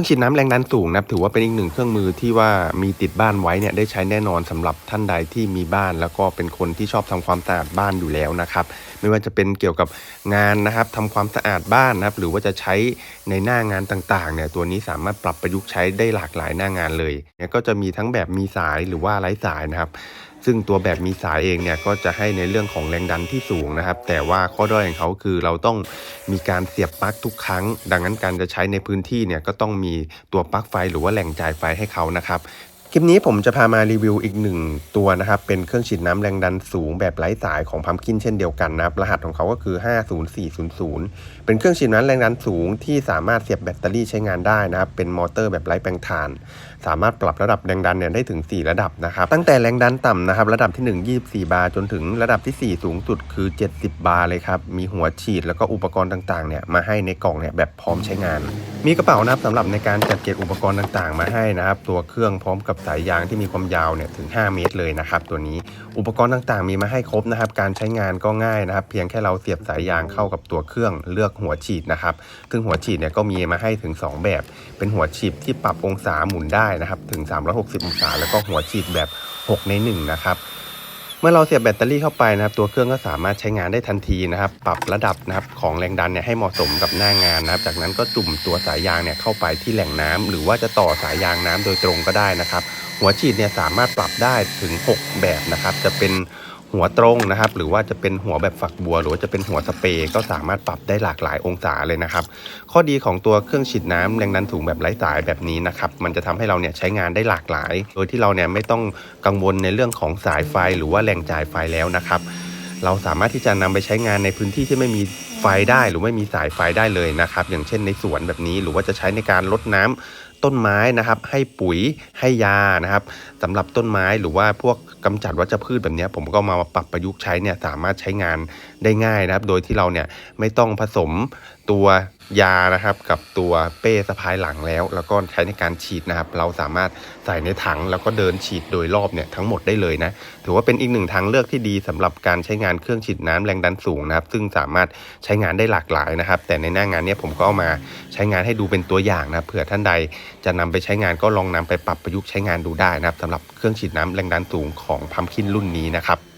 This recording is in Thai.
รื่องฉีดน้ำแรงดันสูงนะครับถือว่าเป็นอีกหนึ่งเครื่องมือที่ว่ามีติดบ้านไว้เนี่ยได้ใช้แน่นอนสำหรับท่านใดที่มีบ้าน แล้วก็เป็นคนที่ชอบทำความสะอาดบ้านอยู่แล้วนะครับ ไม่ว่าจะเป็นเกี่ยวกับงานนะครับทำความสะอาดบ้านนะครับ หรือว่าจะใช้ในหน้างานต่างๆเนี่ยตัวนี้สามารถปรับประยุกต์ใช้ได้หลากหลายหน้างานเลยเนี่ยก็จะมีทั้งแบบมีสายหรือว่าไร้สายนะครับ ซึ่งตัวแบบมีสายเองเนี่ยก็จะให้ในเรื่องของแรงดันที่สูงนะครับ แต่ว่าข้อด้อยของเขาคือเราต้องมีการเสียบปลั๊กทุกครั้ง ดังนั้นการจะใช้ในพื้นที่เนี่ยก็ต้องมีตัวปลั๊กไฟหรือว่าแหล่งจ่ายไฟให้เขานะครับ คลิปนี้ผมจะพามารีวิวอีกหนึ่งตัวนะครับ เป็นเครื่องฉีดน้ำแรงดันสูงแบบไร้สายของพัมคินเช่นเดียวกันนะครับ รหัสของเขาก็คือ 50400 เป็นเครื่องฉีดน้ำแรงดันสูงที่สามารถเสียบแบตเตอรี่ใช้งานได้นะครับ เป็นมอเตอร์แบบไร้แปลงถ่าน สามารถปรับระดับแรงดันเนี่ยได้ถึง 4 ระดับนะครับ ตั้งแต่แรงดันต่ำนะครับ ระดับที่ 1 24 บาร์จนถึงระดับที่ 4 สูงสุดคือ 70 บาร์เลยครับ มีหัวฉีดแล้วก็อุปกรณ์ต่างๆเนี่ยมาให้ในกล่องเนี่ยแบบพร้อมใช้งาน มีกระเป๋านะครับสำหรับในการจัดเก็บอุปกรณ์ต่างๆ มาให้นะครับ ตัวเครื่องพร้อมกับสายยางที่มีความยาวเนี่ยถึง 5 เมตรเลยนะครับตัวนี้อุปกรณ์ต่างๆ มีมาให้ครบนะครับการใช้งานก็ง่ายนะครับ เพียงแค่เราเสียบสายยางเข้ากับตัวเครื่องเลือกหัวฉีดนะครับซึ่งหัวฉีดเนี่ยก็มีมาให้ถึง 2 แบบ เป็นหัวฉีดที่ปรับองศาหมุนได้นะครับถึง 360 องศา แล้วก็หัวฉีดแบบ 6 ใน1นะครับ เมื่อเราเสียบแบตเตอรี่เข้าไปนะครับ ตัวเครื่องก็สามารถใช้งานได้ทันทีนะครับ ปรับระดับนะครับของแรงดันเนี่ยให้เหมาะสมกับหน้างานนะครับ จากนั้นก็จุ่มตัวสายยางเนี่ยเข้าไปที่แหล่งน้ำหรือว่าจะต่อสายยางน้ำโดยตรงก็ได้นะครับ หัวฉีดเนี่ยสามารถปรับได้ถึง 6 แบบนะครับ จะเป็น หัวตรงนะครับ หรือว่าจะเป็นหัวแบบฝักบัว หรือว่าจะเป็นหัวสเปรย์ก็สามารถปรับได้หลากหลายองศาเลยนะครับ ข้อดีของตัวเครื่องฉีดน้ำแรงดันสูงแบบไร้สายแบบนี้นะครับมันจะทำให้เราเนี่ยใช้งานได้หลากหลาย โดยที่เราเนี่ยไม่ต้องกังวลในเรื่องของสายไฟหรือว่าแรงจ่ายไฟแล้วนะครับ เราสามารถที่จะนำไปใช้งานในพื้นที่ที่ไม่มีไฟได้หรือไม่มีสายไฟได้เลยนะครับ อย่างเช่นในสวนแบบนี้หรือว่าจะใช้ในการลดน้ำต้นไม้นะครับ ให้ปุ๋ยให้ยานะครับสำหรับต้นไม้หรือว่าพวกกำจัดวัชพืชแบบนี้ผมก็มาปรับประยุกต์ใช้เนี่ยสามารถใช้งานได้ง่ายนะครับ โดยที่เราเนี่ยไม่ต้องผสมตัว ยานะครับกับตัวเป้สะพายหลังแล้ว แล้วก็ใช้ในการฉีดนะครับ เราสามารถใส่ในถังแล้วก็เดินฉีดโดยรอบเนี่ยทั้งหมดได้เลยนะถือว่าเป็นอีกหนึ่งทางเลือกที่ดีสำหรับการใช้งานเครื่องฉีดน้ำแรงดันสูงนะครับ ซึ่งสามารถใช้งานได้หลากหลายนะครับ แต่ในหน้างานเนี้ผมก็เอามาใช้งานให้ดูเป็นตัวอย่างนะครับเผื่อท่านใดจะนำไปใช้งานก็ลองนำไปปรับประยุกต์ใช้งานดูได้นะครับสำหรับเครื่องฉีดน้ำแรงดันสูงของพัมคินรุ่นนี้นะครับ